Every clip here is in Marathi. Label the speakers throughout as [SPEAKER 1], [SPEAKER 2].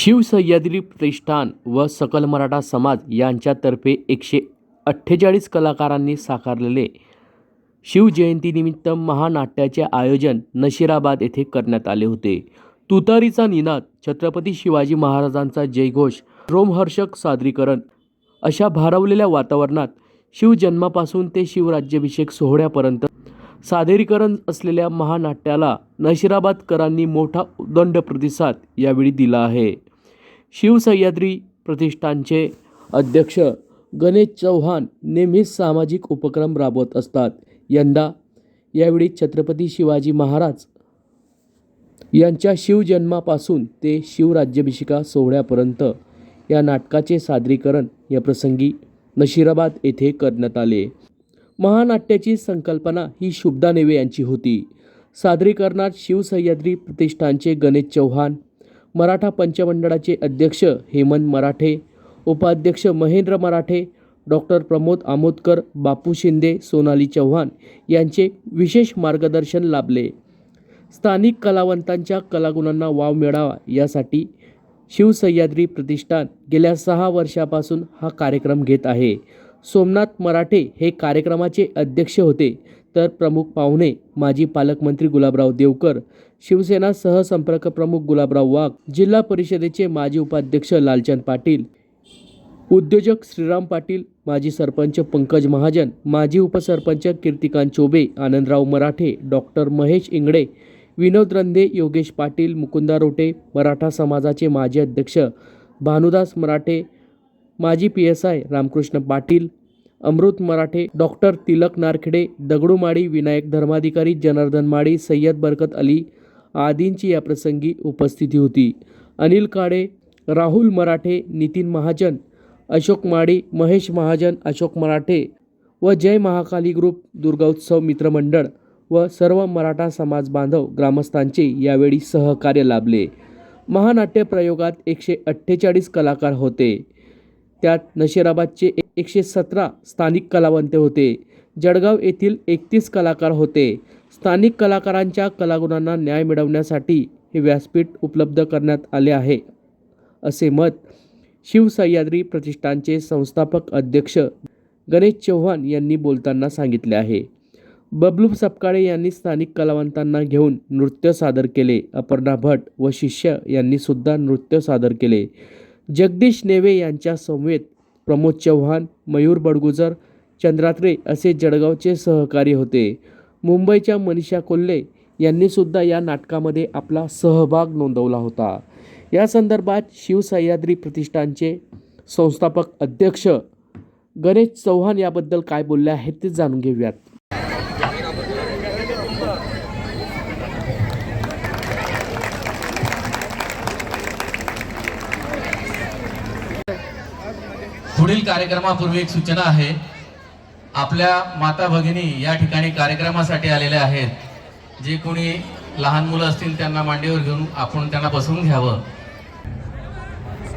[SPEAKER 1] शिवसह्याद्री प्रतिष्ठान व सकल मराठा समाज यांच्यातर्फे एकशे अठ्ठेचाळीस कलाकारांनी साकारलेले शिवजयंतीनिमित्त महानाट्याचे आयोजन नशिराबाद येथे करण्यात आले होते. तुतारीचा निनाद छत्रपती शिवाजी महाराजांचा जयघोष रोमहर्षक सादरीकरण अशा भारावलेल्या वातावरणात शिवजन्मापासून ते शिवराज्याभिषेक सोहळ्यापर्यंत सादरीकरण असलेल्या महानाट्याला नशिराबादकरांनी मोठा उदंड प्रतिसाद यावेळी दिला आहे. शिवसह्याद्री प्रतिष्ठानचे अध्यक्ष गणेश चव्हाण नेहमीच सामाजिक उपक्रम राबवत असतात. यंदा यावेळी छत्रपती शिवाजी महाराज यांच्या शिवजन्मापासून ते शिवराज्याभिषेका सोहळ्यापर्यंत या नाटकाचे सादरीकरण या प्रसंगी नशिराबाद येथे करण्यात आले. महानाट्याची संकल्पना ही शुभदा नेवे यांची होती. सादरीकरणात शिवसह्याद्री प्रतिष्ठानचे गणेश चव्हाण मराठा पंचमंडळाचे अध्यक्ष हेमंत मराठे उपाध्यक्ष महेंद्र मराठे डॉक्टर प्रमोद आमोदकर बापू शिंदे सोनाली चव्हाण यांचे विशेष मार्गदर्शन लाभले. स्थानिक कलावंतांच्या कलागुणांना वाव मिळावा यासाठी शिवसह्याद्री प्रतिष्ठान गेल्या सहा वर्षापासून हा कार्यक्रम घेत आहे. सोमनाथ मराठे हे कार्यक्रमाचे अध्यक्ष होते. तर प्रमुख पाहुणे माजी पालकमंत्री गुलाबराव देवकर शिवसेना सहसंपर्क प्रमुख गुलाबराव वाघ जिल्हा परिषदेचे माजी उपाध्यक्ष लालचंद पाटील उद्योजक श्रीराम पाटील माजी सरपंच पंकज महाजन माजी उपसरपंच कीर्तिकांत चोबे आनंदराव मराठे डॉक्टर महेश इंगडे विनोद रंधे योगेश पाटील मुकुंदा रोटे मराठा समाजाचे माजी अध्यक्ष भानुदास मराठे माजी P S I Ramkrishna Patil Amrut Marathe doctor Tilak Narkhede Dagdumali Vinayak Dharmadhikari Janardan Mali Sayyad Barkat Ali आदींची या प्रसंगी उपस्थिती होती. अनिल काळे राहुल मराठे नितीन महाजन अशोक माळी महेश महाजन अशोक मराठे व जय महाकाली ग्रुप दुर्गोत्सव मित्रमंडळ व सर्व मराठा समाज बांधव ग्रामस्थांचे यावेळी सहकार्य लाभले. महानाट्य प्रयोगात एकशे अठ्ठेचाळीस कलाकार होते. त्यात नशिराबादचे एकशे सतरा स्थानिक कलावंत होते. जळगाव येथील एकतीस कलाकार होते. स्थानिक कलाकारांच्या कलागुणांना न्याय मिळवण्यासाठी हे व्यासपीठ उपलब्ध करण्यात आले आहे. असे मत शिवसह्याद्री प्रतिष्ठानचे संस्थापक अध्यक्ष गणेश चव्हाण यांनी बोलताना सांगितले आहे. बबलू सपकाळे यांनी स्थानिक कलावंतांना घेऊन नृत्य सादर केले. अपर्णा भट व शिष्य यांनी सुद्धा नृत्य सादर केले. जगदीश नेवे यांच्या समवेत प्रमोद चव्हाण मयूर बडगुजर चंद्रात्रे असे जळगावचे सहकारी होते. मुंबईच्या मनीषा कोल्हे यांनीसुद्धा या नाटकामध्ये आपला सहभाग नोंदवला होता. या संदर्भात शिवसह्याद्री प्रतिष्ठानचे संस्थापक अध्यक्ष गणेश चव्हाण याबद्दल काय बोलले आहेत ते जाणून घेऊयात.
[SPEAKER 2] पुढील कार्यक्रमापूर्वी एक सूचना आहे. आपल्या माता भगिनी या ठिकाणी कार्यक्रमासाठी आलेल्या आहेत. जे कोणी लहान मुलं असतील त्यांना मांडीवर घेऊन आपण त्यांना बसवून घ्यावं.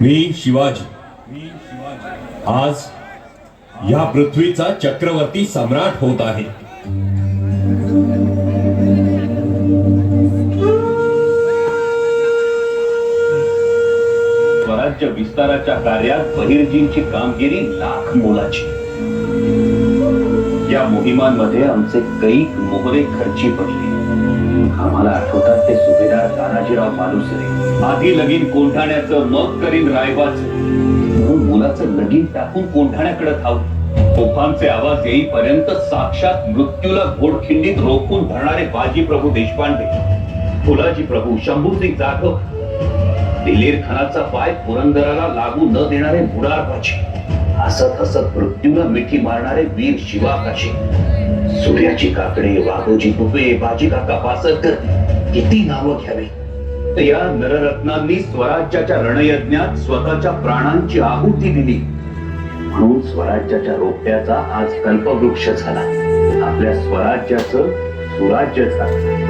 [SPEAKER 3] मी शिवाजी. मी आज या पृथ्वीचा चक्रवर्ती सम्राट होत आहे. स्वराज्य विस्ताराच्या कार्यात बहिरजींची कामगिरी लाख मोलाची. या मोहिमांमध्ये आमचे कैक मोहरे खर्ची पडले. आम्हाला आठवतात ते सुभेदार तानाजीराव मालुसरे. आधी लगीन कोंढाण्याचं मग करीन रायबाच. म्हणून मुलाचं लगीन टाकून कोंढाण्याकडे धाव तोफांचे आवाज येईपर्यंत साक्षात मृत्यूला घोडखिंडीत रोखून धरणारे बाजी प्रभू देशपांडे. फुलाजी प्रभू शंभूसिंग जाधव दिलेर खानाचा पाय पुरंदराला लागू न देणारे मुरार बाजी हसत हसत मृत्यूला मिठी मारणारे वीर शिवाकाशी. सूर्याची काकडे वाघोजी तुपे बाजी काका पासरकर किती नावं घ्यावी? तर या नररत्नांनी स्वराज्याच्या रणयज्ञात स्वतःच्या प्राणांची आहुती दिली. म्हणून स्वराज्याच्या रोप्याचा आज कल्पवृक्ष झाला. आपल्या स्वराज्याचं सुराज्य झालं.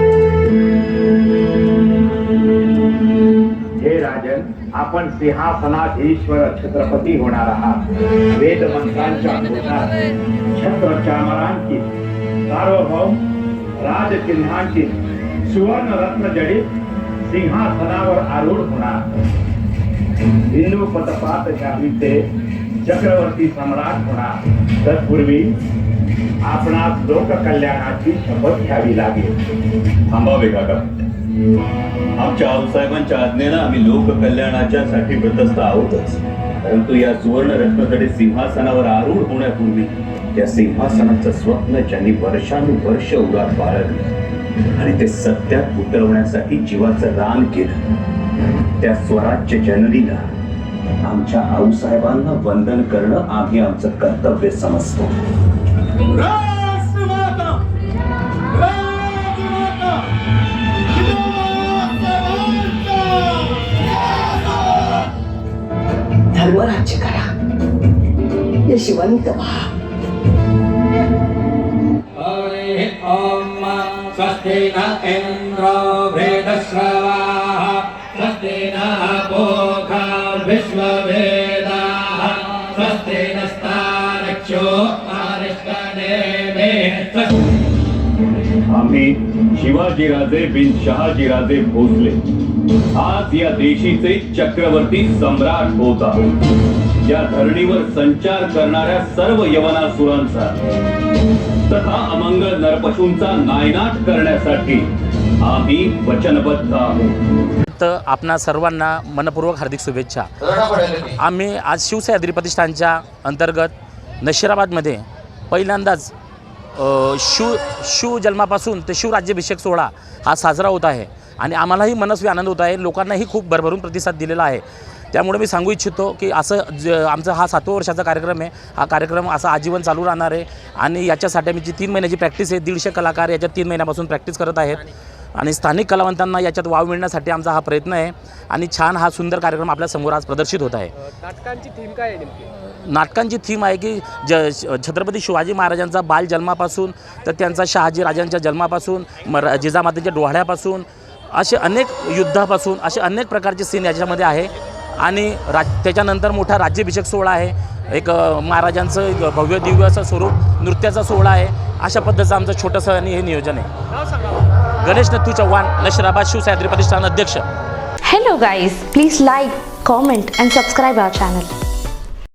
[SPEAKER 4] आपण सिंहासनात ईश्वर छत्रपती होणार आहात. वेद मंत्रांच्या घोषात छत्र चामरांकित सार्वभौम राजचिन्हांकित सुवर्ण रत्न जडित सिंहासनावर आरूढ होणार. हिंदू पतपात विद्ये चक्रवर्ती सम्राट होणार. तत्पूर्वी आपणास लोककल्याणाची शपथ घ्यावी लागेल.
[SPEAKER 3] थांबावे काका. आमच्या आऊसाहेबांच्या आज्ञेनं आम्ही लोक कल्याणाच्या साठी व्रतस्थ आहोतच. परंतु या सुवर्ण रत्नकडे सिंहासनावर आरूढ होण्यापूर्वी त्या सिंहासनाचं स्वप्न ज्यांनी वर्षानुवर्ष उरात बाळगलं आणि ते सत्यात उतरवण्यासाठी जीवाचं रान केलं त्या स्वराज्य जननीला आमच्या आऊसाहेबांना वंदन करणं आम्ही आमचं कर्तव्य समजतो.
[SPEAKER 5] धर्मराज्य करा यशवंत व्हा.
[SPEAKER 6] स्वस्ति न इन्द्रो भेदश्रवाः स्वस्ति नः पोखा विश्ववेदाः स्वस्ति नस्तारक्षो
[SPEAKER 3] आम्ही शिवाजीराजे बिन शहाजीराजे भोसले. आज या देशीचे चक्रवर्ती सम्राट होता या धरणीवर संचार करणाऱ्या सर्व यवनासुरांचा तथा अमंगल नरपशूंचा नायनाट करण्यासाठी आम्ही वचनबद्ध आहोत.
[SPEAKER 7] तर आपणा सर्वांना मनपूर्वक हार्दिक शुभेच्छा. आम्ही आज शिवसह्याद्री प्रतिष्ठानच्या अंतर्गत नशिराबादमध्ये पहिल्यांदाच शिव शिवजन्मापासून ते शिवराज्याभिषेक सोहळा हा साजरा होत आहे. आणि आम्हालाही मनस्वी आनंद होत आहे. लोकांनाही खूप भरभरून प्रतिसाद दिलेला आहे. त्यामुळे मी सांगू इच्छितो की असं ज आमचा हा सातवा वर्षाचा कार्यक्रम आहे. हा कार्यक्रम असा आजीवन चालू राहणार आहे. आणि याच्यासाठी आम्ही जी तीन महिन्याची प्रॅक्टिस आहे दीडशे कलाकार याच्यात तीन महिन्यापासून प्रॅक्टिस करत आहेत. आणि स्थानिक कलावंतांना याच्यात वाव मिळण्यासाठी आमचा हा प्रयत्न आहे. आणि छान हा सुंदर कार्यक्रम आपल्यासमोर आज प्रदर्शित होत आहे.
[SPEAKER 8] नाटकांची थीम काय आहे
[SPEAKER 7] नाटकांची थीम आहे की ज छत्रपती शिवाजी महाराजांचा बाल जन्मापासून तर त्यांचा शहाजी राजांच्या जन्मापासून मर जिजामातेच्या डोहाळ्यापासून असे अनेक युद्धापासून असे अनेक प्रकारचे सीन याच्यामध्ये आहे. आणि राज त्याच्यानंतर मोठा राज्याभिषेक सोहळा आहे. एक महाराजांचं भव्य दिव्य असं स्वरूप नृत्याचा सोहळा आहे. अशा पद्धतीचं आमचं छोटंसं आणि हे नियोजन आहे. गणेश नथू चव्हाण नशिराबाद शिवसह्याद्री प्रतिष्ठान अध्यक्ष.
[SPEAKER 9] Hello guys please like comment and subscribe our channel